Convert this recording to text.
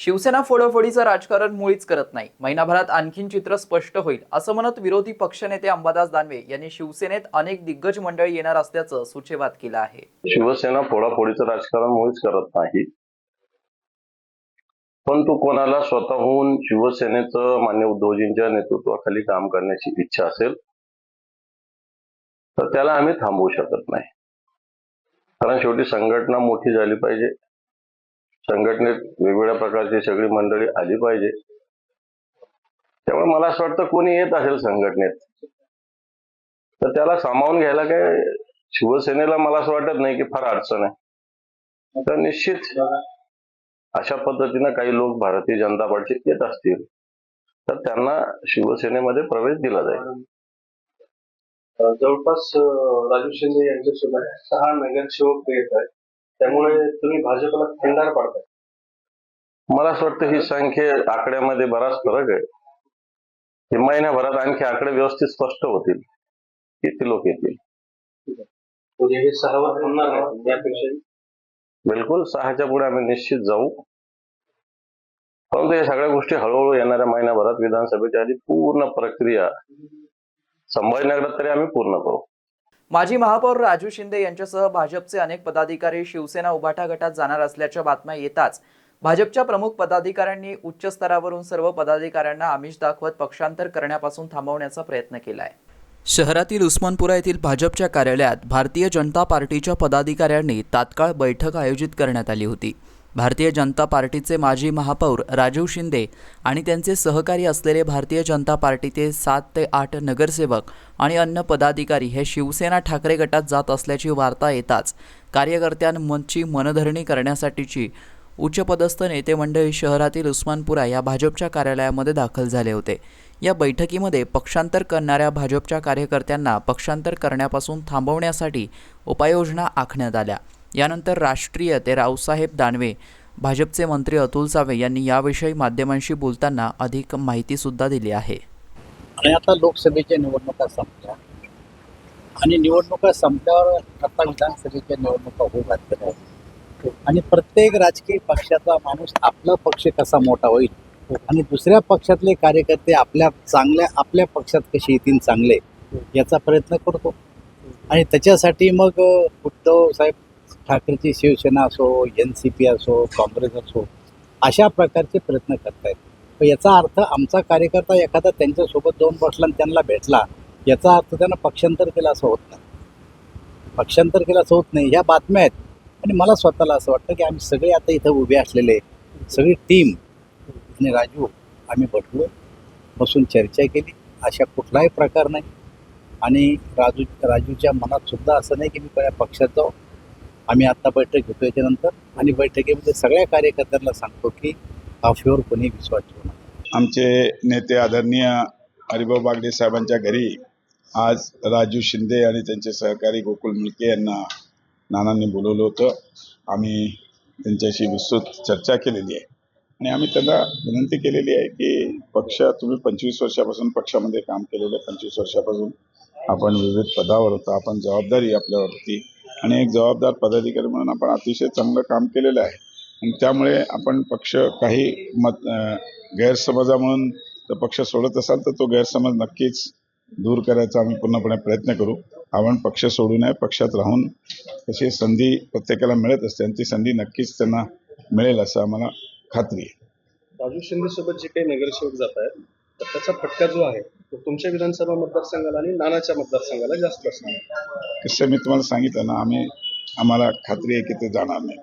शिवसेना फोडाफोडीचं राजकारण मुळीच करत नाही. महिनाभरात आणखीन चित्र स्पष्ट होईल असं म्हणत विरोधी पक्षनेते अंबादास दानवे यांनी शिवसेनेत अनेक दिग्गज मंडळी येणार असल्याचं सूचेवाद केलं आहे. शिवसेना फोडाफोडीचं राजकारण मुळीच करत नाही. पण तो कोणाला स्वतःहून शिवसेनेचं मान्य उद्धवजींच्या नेतृत्वाखाली काम करण्याची इच्छा असेल तर त्याला आम्ही थांबवू शकत नाही. कारण शेवटी संघटना मोठी झाली पाहिजे. संघटनेत वेगवेगळ्या प्रकारची सगळी मंडळी आली पाहिजे. त्यामुळे मला असं वाटतं कोणी येत असेल संघटनेत. तर त्याला सामावून घ्यायला काय शिवसेनेला मला असं वाटत नाही की फार अडचण आहे. तर निश्चित अशा पद्धतीनं काही लोक भारतीय जनता पार्टीत येत असतील तर त्यांना शिवसेनेमध्ये प्रवेश दिला जाईल. जवळपास राजू शिंदे यांच्यासोबत सहा नगरसेवक येत आहेत. त्यामुळे तुम्ही भाजपला खंडार पाडताय. मला असं वाटतं ही संख्या आकड्यामध्ये बराच फरक आहे. हे महिन्याभरात आणखी आकडे व्यवस्थित स्पष्ट होतील किती लोक येतील? बिलकुल सहाच्या पुढे आम्ही निश्चित जाऊ. परंतु या सगळ्या गोष्टी हळूहळू येणाऱ्या महिन्याभरात विधानसभेच्या आधी पूर्ण प्रक्रिया संभाजीनगरात तरी आम्ही पूर्ण करू. माजी महापौर राजू शिंदे यांच्यासह भाजपचे अनेक पदाधिकारी शिवसेना उभाटा गटात जाणार असल्याच्या बातम्या येताच भाजपच्या प्रमुख पदाधिकाऱ्यांनी उच्च स्तरावरून सर्व पदाधिकाऱ्यांना आमिष दाखवत पक्षांतर करण्यापासून थांबवण्याचा प्रयत्न केला आहे शहरातील उस्मानपुरा येथील भाजपच्या कार्यालयात भारतीय जनता पार्टीच्या पदाधिकाऱ्यांनी तात्काळ बैठक आयोजित करण्यात आली होती. भारतीय जनता पार्टीचे माजी महापौर राजीव शिंदे आणि त्यांचे सहकारी असलेले भारतीय जनता पार्टीचे सात ते आठ नगरसेवक आणि अन्य पदाधिकारी हे शिवसेना ठाकरे गटात जात असल्याची वार्ता येताच कार्यकर्त्यांची मनधरणी करण्यासाठीची उच्चपदस्थ नेते मंडळी शहरातील उस्मानपुरा या भाजपच्या कार्यालयामध्ये दाखल झाले होते. या बैठकीमध्ये पक्षांतर करणाऱ्या भाजपच्या कार्यकर्त्यांना पक्षांतर करण्यापासून थांबवण्यासाठी उपाययोजना आखण्यात आल्या. यानंतर राष्ट्रीय ते रावसाहेब दानवे भाजपचे मंत्री अतुल सावे यांनी याविषयी माध्यमांशी बोलताना अधिक माहितीसुद्धा दिली आहे. आणि आता लोकसभेच्या निवडणुका संपल्या. आणि निवडणुका संपल्यावर आता विधानसभेच्या निवडणुका होऊ घातलेल्या आहेत आणि प्रत्येक राजकीय पक्षाचा माणूस आपला पक्ष कसा मोठा होईल? आणि दुसऱ्या पक्षातले कार्यकर्ते आपल्या चांगल्या आपल्या पक्षात कसे येतील चांगले याचा प्रयत्न करतो. आणि त्याच्यासाठी मग उद्धव साहेब ठाकरेची शिवसेना असो एन सी पी असो काँग्रेस असो अशा प्रकारचे प्रयत्न करतायत. पण याचा अर्थ आमचा कार्यकर्ता एखादा त्यांच्यासोबत दोन बसला आणि त्यांना भेटला याचा अर्थ त्यांना पक्षांतर केलं असं होत नाही. पक्षांतर केलं असं होत नाही ह्या बातम्या आहेत. आणि मला स्वतःला असं वाटतं की आम्ही सगळे आता इथं उभे असलेले सगळी टीम आणि राजू आम्ही बटलो बसून चर्चा केली. अशा कुठलाही प्रकार नाही. आणि राजू राजूच्या मनात सुद्धा असं नाही की मी कोणा पक्षात जाऊ. आम्ही आत्ता बैठक घेतो याच्यानंतर आणि बैठकीमध्ये सगळ्या कार्यकर्त्यांना सांगतो की काफीवर कोणी विश्वास ठेवू नका. आमचे नेते आदरणीय हरिभाऊ बागडे साहेबांच्या घरी आज राजू शिंदे आणि त्यांचे सहकारी गोकुल मुलके यांना नानांनी बोलवलं होतं. आम्ही त्यांच्याशी विस्तृत चर्चा केलेली आहे. आणि आम्ही त्यांना विनंती केलेली आहे की पक्ष तुम्ही पंचवीस वर्षापासून पक्षामध्ये काम केलेलं आहे. पंचवीस वर्षापासून आपण विविध पदावर होता. आपण जबाबदारी आपल्यावरती आणि एक जबाबदार पदाधिकारी म्हणून आपण अतिशय चांगलं काम केलेलं आहे. आणि त्यामुळे आपण पक्ष काही मत गैरसमजा म्हणून जर पक्ष सोडत असाल तर तो गैरसमज नक्कीच दूर करायचा आम्ही पूर्णपणे प्रयत्न करू. आपण पक्ष सोडू नये पक्षात राहून तशी संधी प्रत्येकाला मिळत असते आणि ती संधी नक्कीच त्यांना मिळेल असं आम्हाला खात्री आहे. राजू शिंदेसोबत जे काही नगरसेवक जात आहेत तर त्याचा फटका जो आहे तो तुमच्या विधानसभा मतदारसंघाला आणि नानाच्या मतदारसंघाला जास्त असणार. कसं मी तुम्हाला सांगितलं ना आम्ही आम्हाला खात्री आहे की ते जाणार नाही.